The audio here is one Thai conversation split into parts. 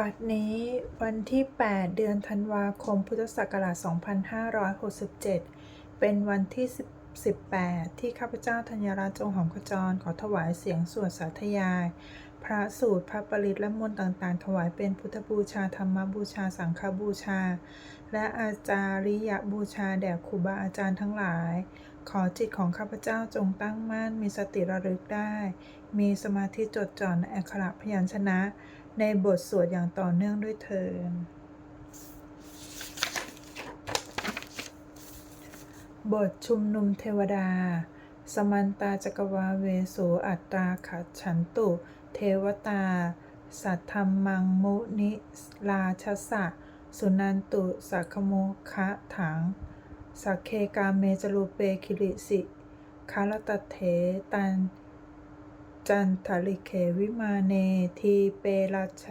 บัดนี้วันที่ 8 เดือนธันวาคมพุทธศักราช 2567 เป็นวันที่ 18 ที่ข้าพเจ้าธัญรัตน์จงหอมขจร ขอถวายเสียงสวดสาธยาย พระสูตรพระปริตและมนต์ต่างๆ ถวายเป็นพุทธบูชาธรรมบูชาสังฆบูชา และอาจาริยบูชาแด่ครูบาอาจารย์ทั้งหลาย ขอจิตของข้าพเจ้าจงตั้งมั่นมีสติระลึกได้ มีสมาธิจดจ่อในอักขระพยัญชนะ ในบทสวดอย่างต่อเนื่องด้วยเทินบทชุมนุมเทวดา สมันตาจักรวาเวสูอัตตราขัดฉันตุ เทวตา สัทธรรมังมุนิราชสะ สุนันตุสักโมคะถัง สักเคกาเมจรูเปคิริสิคารตเถตัน จันทริเควิมาเนทีเปราช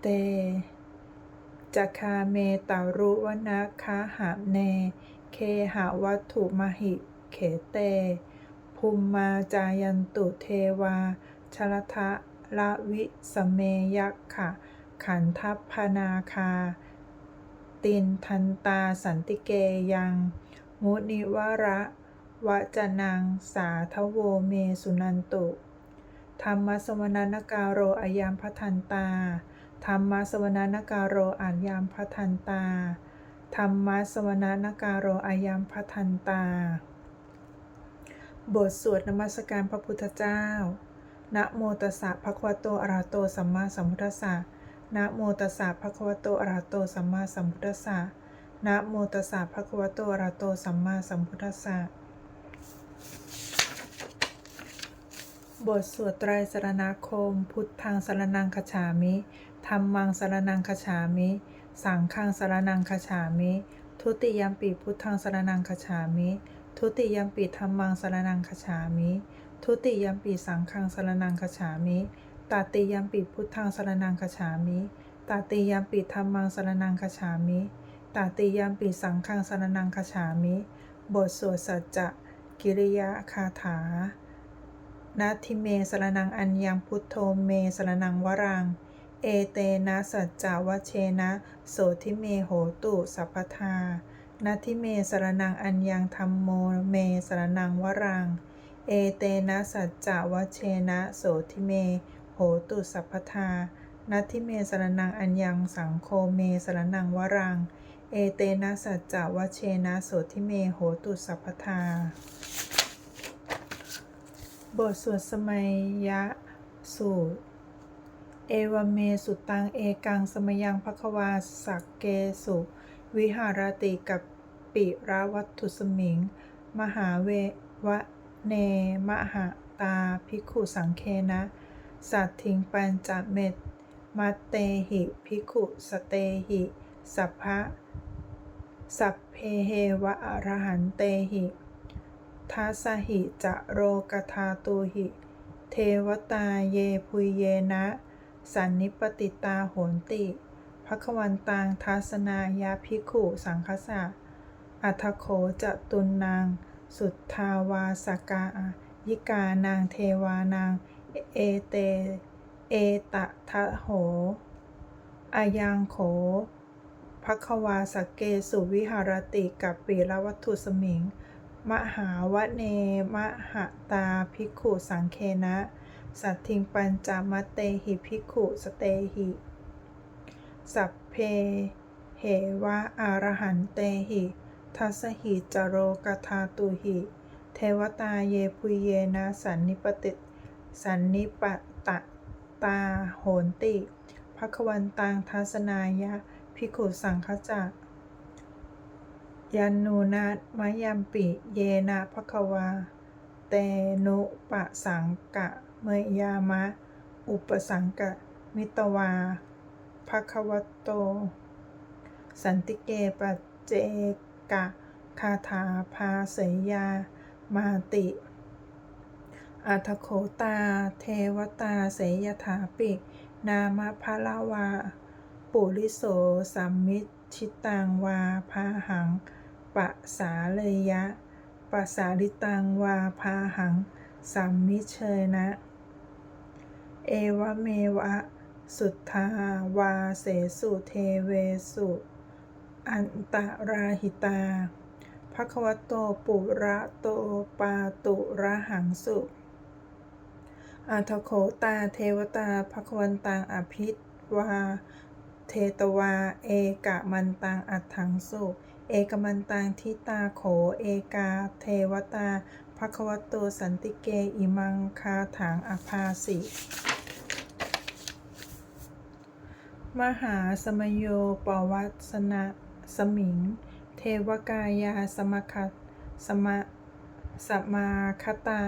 เตจคาเมตารุวนะคาหาเน เคหาวัตถุมหิเขเต ภูมมาจายันตุเทวา ชลทะละวิสเมยักขะ ขันทัพพนาคา ตินทันตาสันติเกยัง มุนิวระ วจนังสาทโวเมสุนันตุ ธรรมสวนานการโรอายามพทันตา ธรรมสวนานการโรอายามพทันตา ธรรมสวนานการโรอายามพทันตา บทสวดนมัสการพระพุทธเจ้า นะโมตัสสะภะคะวะโตอะระหโตสัมมาสัมพุทธัสสะ นะโมตัสสะภะคะวะโตอะระหโตสัมมาสัมพุทธัสสะ นะโมตัสสะภะคะวะโตอะระหะโตสัมมาสัมพุทธัสสะ บทสวดไตรสรณคม พุทธังสรนังคฉามิธรรมังสรนังคฉามิ สังฆังสรนังคฉามิ ทุติยมปีพุทธังสรนังคฉามิ ทุติยมปีธรรมังสรนังคฉามิ ทุติยมปีสังฆังสรนังคฉามิตติยมปีพุทธังสรนังคฉามิตติยมปีธรรมังสรนังคฉามิตติยมปีสังฆังสรนังคฉามิ บทสวดสัจจะกิริยาคาถา นาทิเมสรนังอัญญังพุทโธเมสรนังวรัง เอเตนะสัจจาวเชนะโสทิเมโหตุสัพพทานาทิเมสรนังอัญญังธรรมโมเมสรนังวรัง เอเตนะสัจจาวเชนะโสทิเมโหตุสัพพทานาทิเมสรนังอัญญังสังโฆเมสรนังวรัง เอเตนะสัจจาวเชนะโสทิเมโหตุสัพพทา บทสวดสมัยยะสูตร เอวเมสุตังเอกังสมยังภควาสักเกสุ วิหารติกับปิราวัตถุสมิง มหาเววะเนมหาตาภิกขุสังเคนะ สัตถิงปัญจเมตมัตเตหิภิกขุสเตหิสัพพะสัพเพเฮวะอรหันเตหิ ทัสหิจะโรกธาตุหิ เทวตาเยพุยเยนะ สันนิปติตาโหนติภควันตังทัสนายาภิกขุสังคสะ อัทโขจะตุนนาง สุทธาวาสกายิกานางเทวานาง เอเต เอตะทะโห อายังโขภควาสเกสุวิหารติกับปีละวัตถุสมิง มหาวเนมหตาภิกขุสังเคนะ สัตทิงปัญจมเตหิภิกขุสเตหิ สัพเพเหวะอารหันเตหิ ทัสหิจโรกธาตุหิ เทวตาเยพุเยนะสันนิปติสันนิปตะตาโหนติภควันตังทัสนายะภิกขุสังคจัก ยันนูนาตมยัมปิเยนะภควา เตนุปะสังกะ เมยามะ อุปสังกะ มิตวาภควโต สันติเกปเจกะ คาถาภาเสยยา มาติอัทโขตา เทวตา เสยถาปิ นามพะละวา ปุริโสสัมมิชิตังวาพาหัง ปะสาเลยะปะสาลิตังวาพาหังสัมมิเชยนะ เอวะเมวะ สุทธาวาเสสุเทเวสุ อันตราหิตาภควโตปุระโตปาตุระหังสุอัทโขตาเทวตาภควันตังอภิวา เทตวา เอกะมันตังอัถังสุ เอกมันตังทิตาโข เอกาเทวตาภควโตสันติเก อิมังคาถังอภาสิ มหาสมโยปวัสนะสมิง เทวกายาสมคัตสมะสมาคตา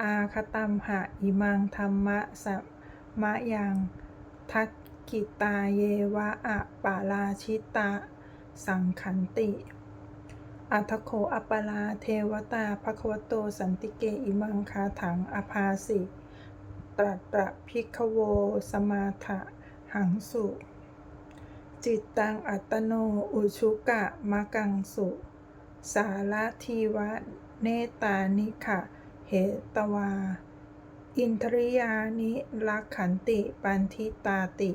อาคตัมหะอิมังธรรมะสมะยัง ทักกิตาเยวะอะปาราชิตา สังขันติ อัทโคอัปปลาเทวตาภควโตสันติเกอิมังคาถังอภาสิ ตรัตตะพิกโว สมาถะหังสุ จิตตังอัตโน อุชุกะมะกังสุ สาระทีวะ เนตานิขะ เหตวา อินทริยานิลักขันติปันทิตาติ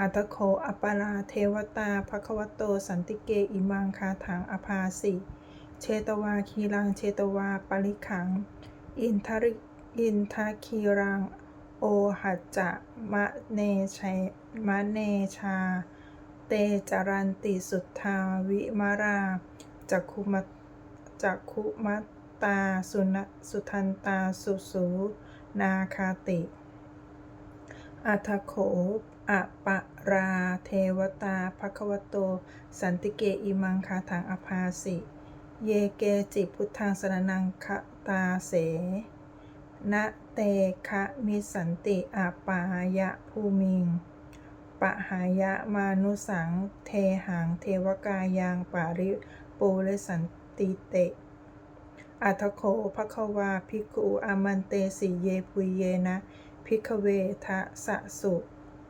อัตโคอัปปลาเทวตาภควโต สันติเกอิมังคาถังอภาสิเชตวาคีรังเชตวาปริขัง อินทริอินทาคีรัง โอหัจจะมะเนชัยมะเนชา เตจารันติสุทธาวิมาราจักขุมจักขุมัตตาสุนสุทันตาสุสูนาคาติ อัทโขอะปะราเทวตาภควโต สันติเกอิมังคาถังอภาสิ เยเกจิพุทธังสรนังคตาเสนะเตคะมิสันติอาปายะภูมิง ปะหายะมานุสัง เทหังเทวกายังปาริปูเลสันติเต อัทโคภควาภิกขุอามันเตสีเยปุเยนะ ภิกเวทะสะสุ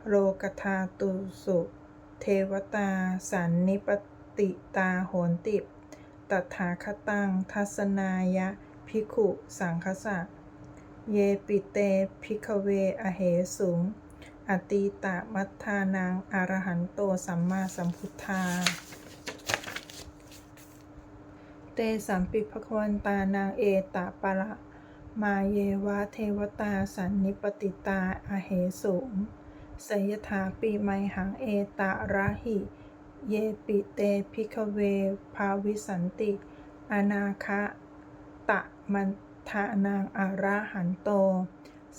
โลกธาตุสุ เทวตาสันนิปติตาโหนติตถาคตังทัศนายะภิกขุสังคสะ เยปิเตภิกเวอเหสุง อตีตะมัทธานังอรหันโตสัมมาสัมพุทธา เตสัมปิภควันตานางเอตะปะละ มาเยวะเทวตาสันนิปติตาอเหสุงสยถาปีไมหังเอตะระหิ เยปิเตภิกเว ภาวิสันติ อนาคะตะมันทานางอาระหันโต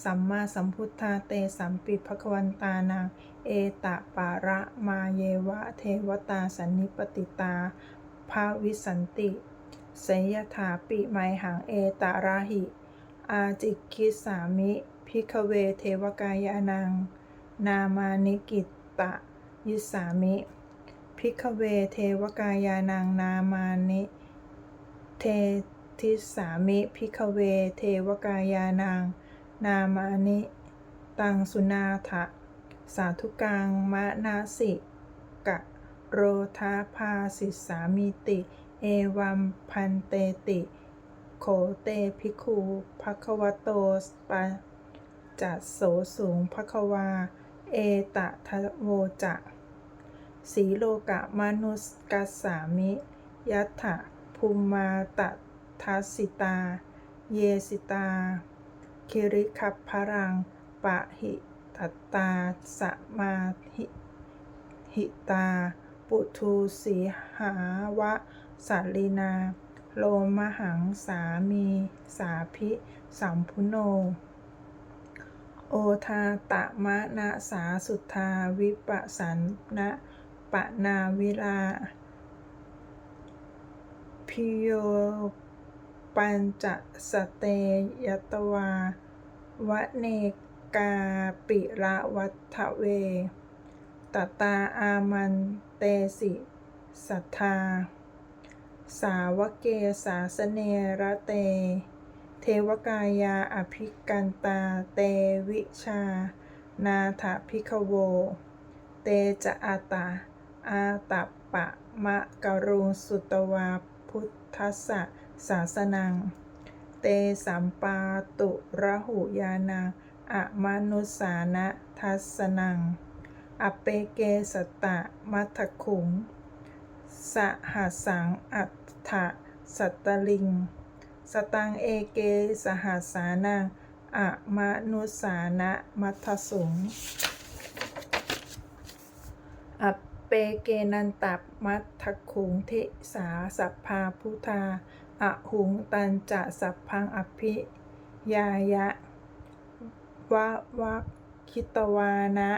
สัมมาสัมพุทธาเตสัมปิภควันตานางเอตะปาระมาเยวะเทวตาสันนิปติตา ภาวิสันติสยถาปิไมหังเอตาราหิ อาจิคิสามิ พิกเวเทวกายานัง นามานิกิตตะยิสามิ พิกเวเทวกายานัง นามานิเททิสามิ พิกเวเทวกายานัง นามานิ ตังสุนาถะสาธุกังมะนาสิกะ โรธาภาสิสามิติ เอวัมพันเตติ โขเตภิกขุภควโตปะจัสโสสูงภควา เอตะทะโวจะสีโลกะมนุสกัสสามิ ยัตถะภูมาตะทัสสิตา เยสิตา คิริคัพพรัง ปะหิตัตตาสมาหิหิตา ปุทูสีหาวะสัลลินา โลมหังสามี สาพิสัมพุโน โอทาตะมะนะสาสุทธาวิปัสสันนะปะนาวิลาพิโยปัญจสเตยตวาวะเนกาปิระวัฏเวตตาอามันเตสิสัทธา สาวเกสาสเนระเต เทวกายาอภิกันตา เตวิชา นาถพิกโว เตจะอาตา อาตัปปะมะกรุงสุตวาพุทธัสสะศาสนัง เตสัมปาตุระหุยานาอะมนุสานะทัสนัง อเปเกสตะมัทธขุงสหัสังอัต ฏฐสัตตลิง สตังเอเกสหัสานังอะมานุสานะมัทสงอเปเกนันตับมัทขุงเทสาสัพพาพุทาอะหุงตันจะสัพพังอภิยายะวะวะคิตวานะ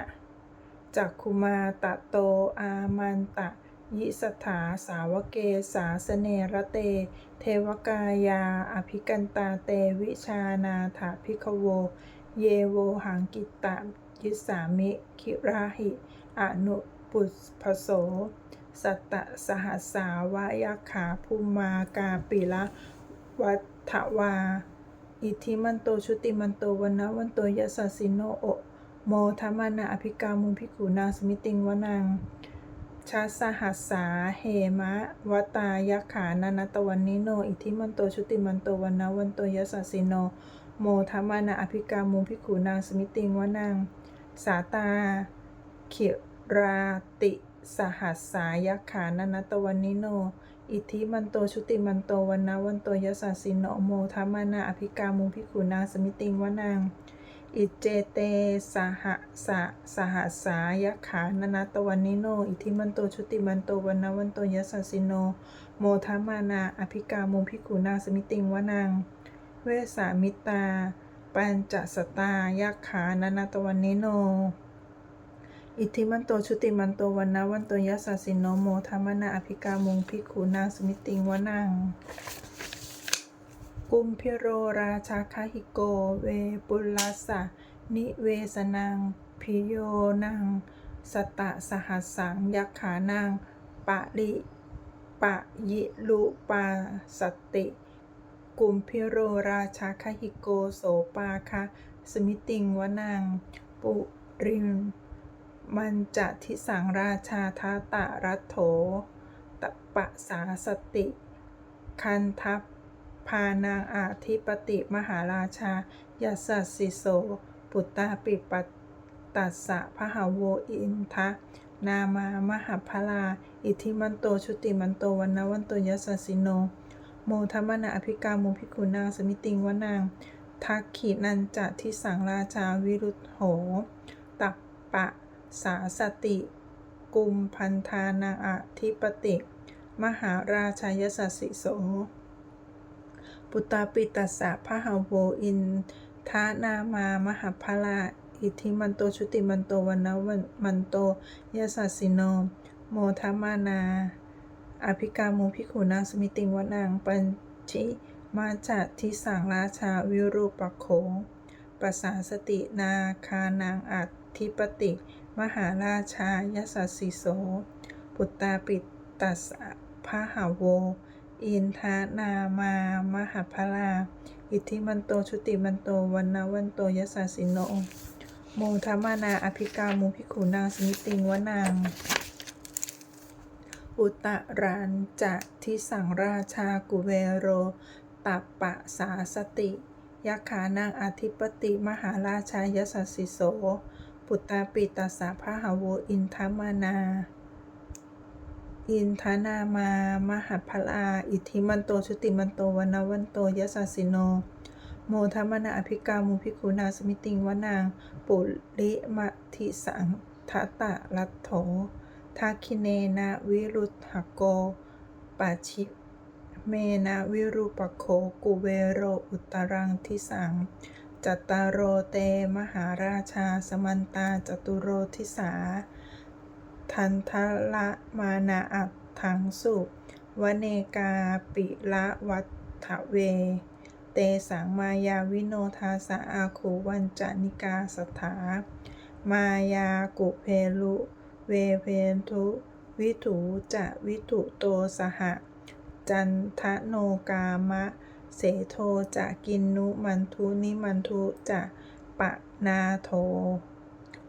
จักคุมาตะโตอามันตะ ยิสถาสาวเกสาสเนระเต เทวกายา อภิกันตาเตวิชานาถาภิกโว เยโวหังกิตตะยิสามิ คิราหิ อนุปุสพโส สัตตสหสาวายาขาภูมากาปิละ วัฏวา อิทิมันโตชุติมันโตวันนะวันโตยะสสิโนโอโมทมมนาอภิกามุภิกขุนางสมิติงวนัง ชัสหัสสาเหมะวตายะขานานัตวันนิโน อิทิมันโตชุติมันโตวันนวันโตยะสสสิโน โมทมานาอภิกามุภิขุนางสมิติงวนังสาตาขิราติสหัสสายะขานานัตวันนิโน อิทิมันโตชุติมันโตวันนวันโตยะสสสิโน โมทัมมานาอภิกามุภิขุนางสมิติงวนัง อิเจเต สหสะสหสายะขานนัตวันนิโน อิทิมันโต ชุติมันโตวันนวันโตยะสสสิโน โมทัมานา อภิกามุภิกุนางสมิติงวนังเวสามิตา ปัญจสตายะขานนัตวันนิโน อิทิมันโต ชุติมันโตวันนวันโตยะสสสิโน โมทัมานา อภิกามุภิกุนางสมิติงวนัง กุมพิโรราชาคหิโก เวปุลลัสะนิเวสนังพิโยนังสตะสหัสสังยักขานังปะลิปะยิลุปาสติ กุมพิโรราชาคหิโกโสปาคะ สมิติงวนังปุริมมันจะทิสังราชาทาตะรัตโถตะปะสาสติ คันทัพ พานางอาธิปติมหาราชายัสสิโส ปุตตาปิปัตตัสสะพหาโวอินทะ นามามหาพลา อิทิมันโตชุติมันโตวันนวันโตยัสสิโน โมทัมมนาอภิกามุภิกุนางสมิติงวนางทักขีนันจะทิสังราชาวิรุธโห ตัปปะสาสติ กุมพันธานางอาธิปติ มหาราชายสัสสิโส ปุตตาปิตัสสะพหาโวอินทานามามหาพลาอิทิมันโตชุติมันโตวันนวันมันโตยสัสสิโน โมทัมมานา อภิกามุภิขุนางสมิติงวนางปัญชิมาจัดทิสังราชาวิรูปโขปัสสาสตินาคานางอัธิปติ มหาราชายสัสสิโส ปุตตาปิตัสสะพหาโว อินทานามามหาพลาอิทธิมันโต ชุติมันโต วันนะวันโตยสัสสิโน โมทัมมานา อภิกามุภิขุนางสมิติงวนาง อุตรานจะทิสังราชากุเวโร ตัปปะสาสติยักขานางอธิปติมหาราชายสัสสิโส ปุตตาปิตัสสะพหาวอินทมานา อินทนามามหาพลา อิทธิมันโตชุติมันโตวันวันโตยสัสิโน โมทัมมนาอภิกามุภิกขุนาสมิติงวนาง ปุริมทิสังทัตตะรัตโถทักคิเนนะวิรุธหโกปัจฉิเมนะวิรูปโคกุเวโรอุตรังทิสังจัตตารโรเตมหาราชาสมันตาจตุโรทิสา ทันทละมานาอัตถังสุวเนกาปิละวัฏเว เตสังมายาวิโนทาสะอาคูวันจานิกาสถา มายากุเพลุเวเพนทุวิถูจะวิถุโตสหะ จันทโนกามะ เสโทจะกินนุมันทุนิมันทุจะปะนาโท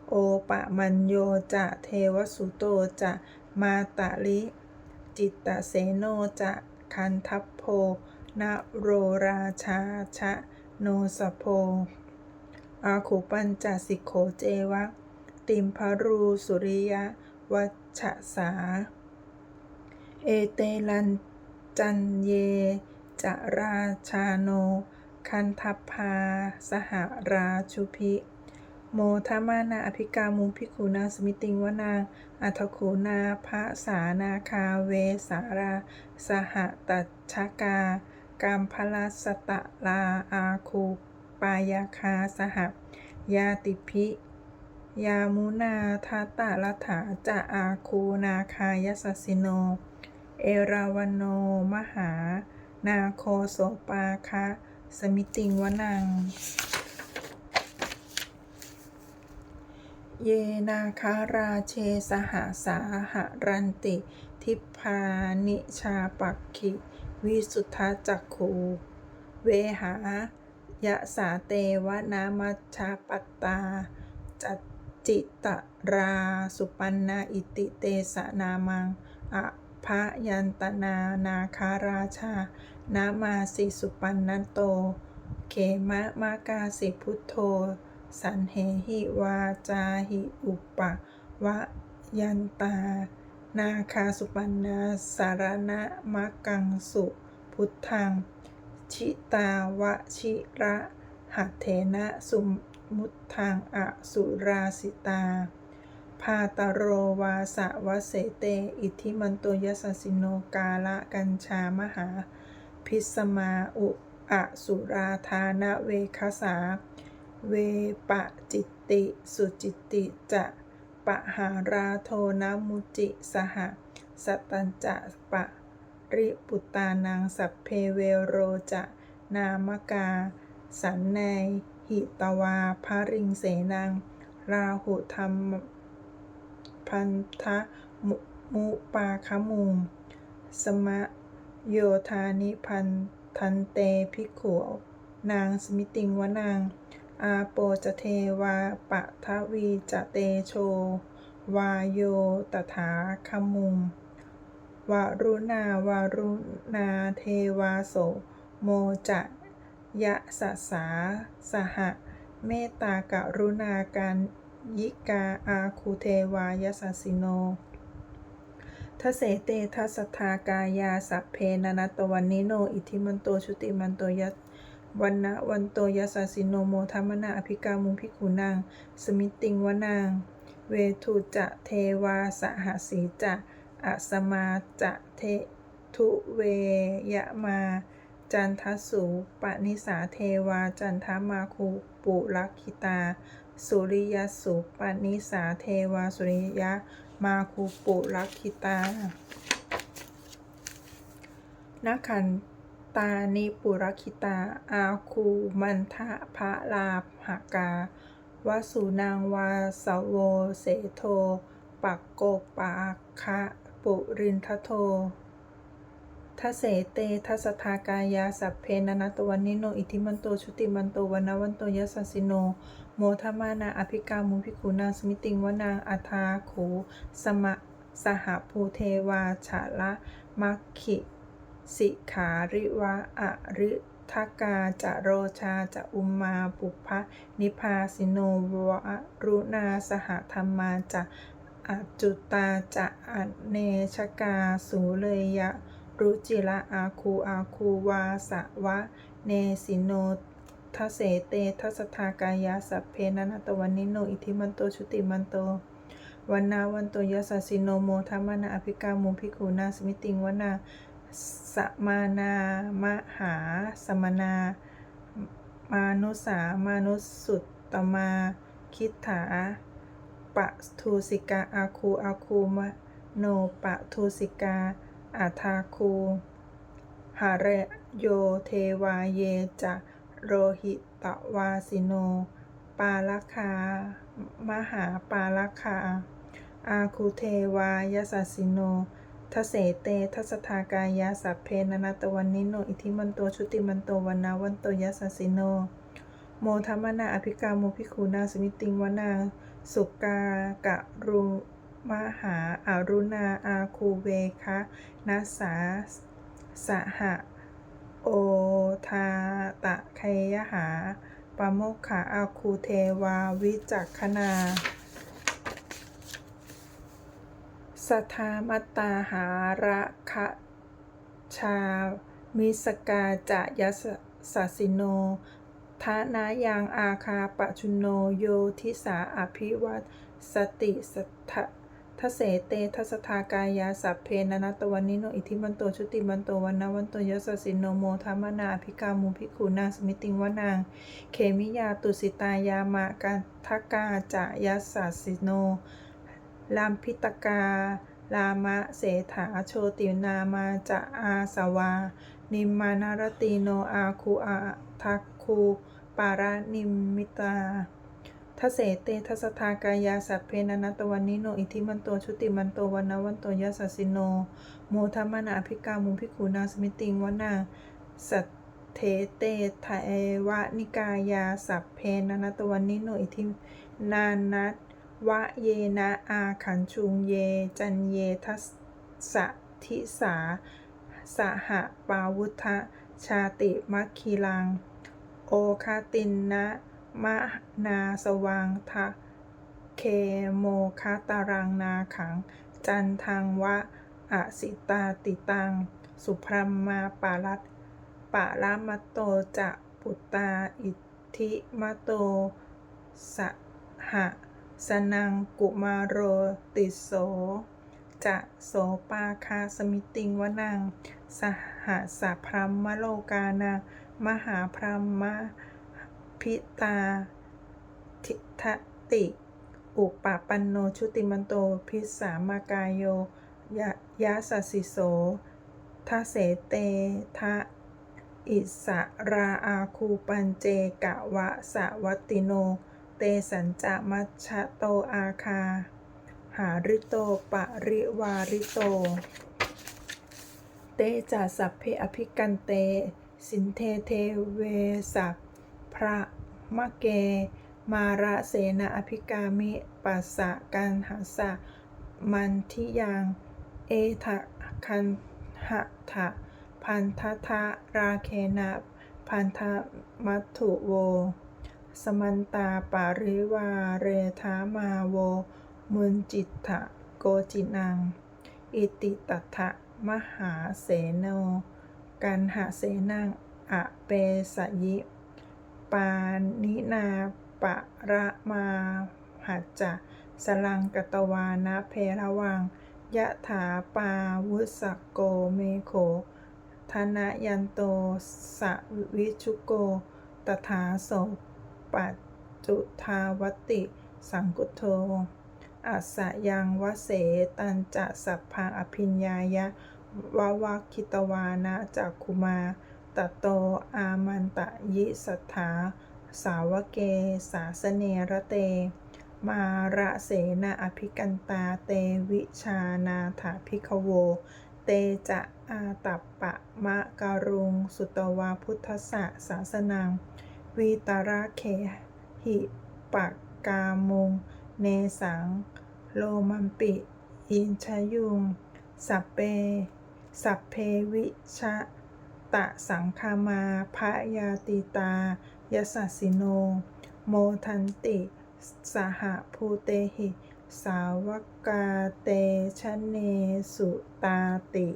โอปะมัญโยจะเทวสุโตจะมาตะลิ จิตตเสโนจะคันทัพโพนโรราชาชะโนสโพอาคูปัญจสิกโขเจวะ ติมพรูสุริยวัชสา เอเตลันจันเยจราชาโน คันทัพพา สหราชุพิ โมทมานาอภิกามุภิกขุนาสมิติงวนาอัทโขนาภาสานาคาเวสารา สหตัชกากามพลสตะลาอาคูปายาคาสหยาติพิยามุนาทัตตะรัฐาจะอาคูนาคายสสิโน เอราวันโน มหา นาโคโสปาคะ สมิติงวนัง เยนาคาราเชสหาสาหะรันติ ทิพานิชาปักขิ วิสุทธจักขูเวหายะสาเตวนามัชชาปตา จัตจิตราสุปันนาอิติเตสนามังอะพะยันตนานาคาราชา นามาสิสุปันนโต เขมะมากาสิพุทโธ สันเหหิวาจาหิอุปะวะยันตา นาคาสุปันนาสารณะมะกังสุ พุทธัง ชิตาวะชิระหัตเถนะสุมุตทังอสุราสิตา พาตโรวาสะวะเสเต อิทิมันโตยสสิโนกาละกัญชามหา พิสมาอุอสุราธานะเวคสา เวปะจิตติ สุจิตติจะปะหาราโทนะมุจิสหสตัญจะปะริปุตานังสัพเพเวโรจะนามกา สันในหิตวาภริงเสนัง ราหุธรรมพันธะมุมุปาคมุงสมะโยธานิพันทันเตภิกขุนางสมิติงวนาง อาโปจะเทวาปะทวีจะเตโช วาโยตถาคมุงวารุณาวารุณาเทวาโส โมจะยะสสาสหะ เมตตากรุณาการยิกาอาคูเทวายสสิโนทเสเตทัสทากายาสัพเพนนตวันนิโน อิทิมันโตชุติมันโตยัต วันนะวันโตยัสสสิโนโมทัมมนาอภิกามุภิกขุนาง สมิติงวนาง เวทุจะเทวาสหสีจะอะสมาจะเททุเวยะมา จันทสุปนิสาเทวา จันทมาคูปุลักขิตา สุริยสุปนิสาเทวา สุริยะมาคูปุลักขิตานักขัน ตานิปุรคิตา อาคูมันทะพระลาหากาวสุนางวาสโวเสโท ปักโกปาคะปุรินทโททเสเตทัสทากายาสัพเพนนตวันนิโน อิทิมันโต ชุติมันโตวันนวันโตยสสสิโน โมทมานา อภิกามุภิกุนางสมิติงวนางอัทาโขสมะ สหภูเทวาฉาละมัคคิ สิขาริวะอะริทกาจะโรชาจะอุมมาปุพพนิพาสิโนวะรุณาสหธรรมาจะอัจจุตาจะอเนชกาสูเลยะ รุจิระอาคูอาคูวาสะวะ เนสิโนทเสเตทัสทากายาสัพเพนันตวันนิโนอิทิมันโตชุติมันโตวันนาวันโตยสสสสิโนโมทัมมนาอภิกามุภิกขุนาสมิติงวนา สมานามหาสมนา มานุสามานุสุตตมา คิถาปะทูสิกาอาคูอาคูมโนปะทูสิกาอาทาคู หาเรโยเทวาเยจะโรหิตวาสิโน ปาลคา มหาปาลคา อาคูเทวายสสิโน ทเสเตทัสทากายาสัพเพนนาตวันนิโน อิทิมันโต ชุติมันโตวันนาวันโตยัสสสิโน โมทัมมนาอภิกามุภิกขุนาสมิติงวนาสุกากะรุมหาอารุณาอาคูเวคะนัสสาสหะ โอทาตะไคยหาปโมกขาอาคูเทวาวิจักขณา สทามตาหาระคะชา มิสกาจะยสสสสิโนทานายังอาคาปะชุโนโยทิสาอภิวัตสติสัทะทะเสเตทัสทากายาสัพเพนนตวันนิโนอิทิมันโตชุติมันโตวันนาวันโตยสสสิโนโมธรรมนาภิกามุภิกขุนางสมิติงวนาง เขมิยาตุสิตายามะกันทกาจะยัสสสิโน ลามพิตกา ลามะเสถาโชตินามาจะอาสวา นิมมานารติโนอาคูอาทักคูปารานิมมิตาทเสเตทัสทากายาสัพเพนันตวันนิโน อิทิมันโต ชุติมันโตวันนวันโตยัสสสิโน โมทัมมนาอภิกามุภิกขุนาสมิติงวนาสัทเทเตทเอวะนิกายาสัพเพนันตวันนิโน อิทินานัต วะเยนะอาขันชุงเย จันเยทัสสะทิสา สหปาวุธะชาติมัคคีลัง โอคาตินนะมะนาสวังทะเคโมคาตารังนาขัง จันทังวะอสิตาติตัง สุพรมมาปารัตปาลามโตจะปุตตาอิทธิมโตสหะ สนังกุมารโรติโส จะโสปาคาสมิติงวนัง สหสะพรมมโลกานา มหาพรมมพิตาทิทติ อุปปันโนชุติมันโต พิสามากายโยยะยะสสิโสทะเสเตทะอิสราอาคูปัญเจกะวะสวัตติโน เตสัญจะมัชชะโตอาคา หาริโตปะริวาริโต เตจัสสัพเพอภิกันเต สินเทเทเวสัพพระมะเก มาระเสนาอภิกามิปัสสะกันหาสะมันทิยังเอทะคันหะทะพันทะทะราเคนะพันธมัตถุโว สมันตาปาริวาเรธามาโว มุนจิตถะโกจินัง อิติตัทะมหาเสโน กันหาเสนังอะเปสยิ ปานินาปะระมาหัจจะสลังกตวานะเพระวัง ยะถาปาวุสโกเมโขธนยันโตสะวิชุโก ตถาโส ปัจจุทาวติ สังกุโทอัสะยังวเสตันจะสัพพังอภิญญายะวะวัคคิตวานะจักคุมาตโตอามันตะยิสัทธา สาวเกสาสเนระเต มาระเสนาอภิกันตาเตวิชานาถาภิกขโว เตจะอาตัปปะมะการุง สุตวาพุทธะสาสนัง วีตระเคหิปะกามุง เนสัง โลมัมปิ อินชยุง สัพเป สัพเพวิชะ ตะสังคามาพระยาติตายสัสสิโน โมทันติ สหภูเตหิ สาวกาเตชะเนสุตาติ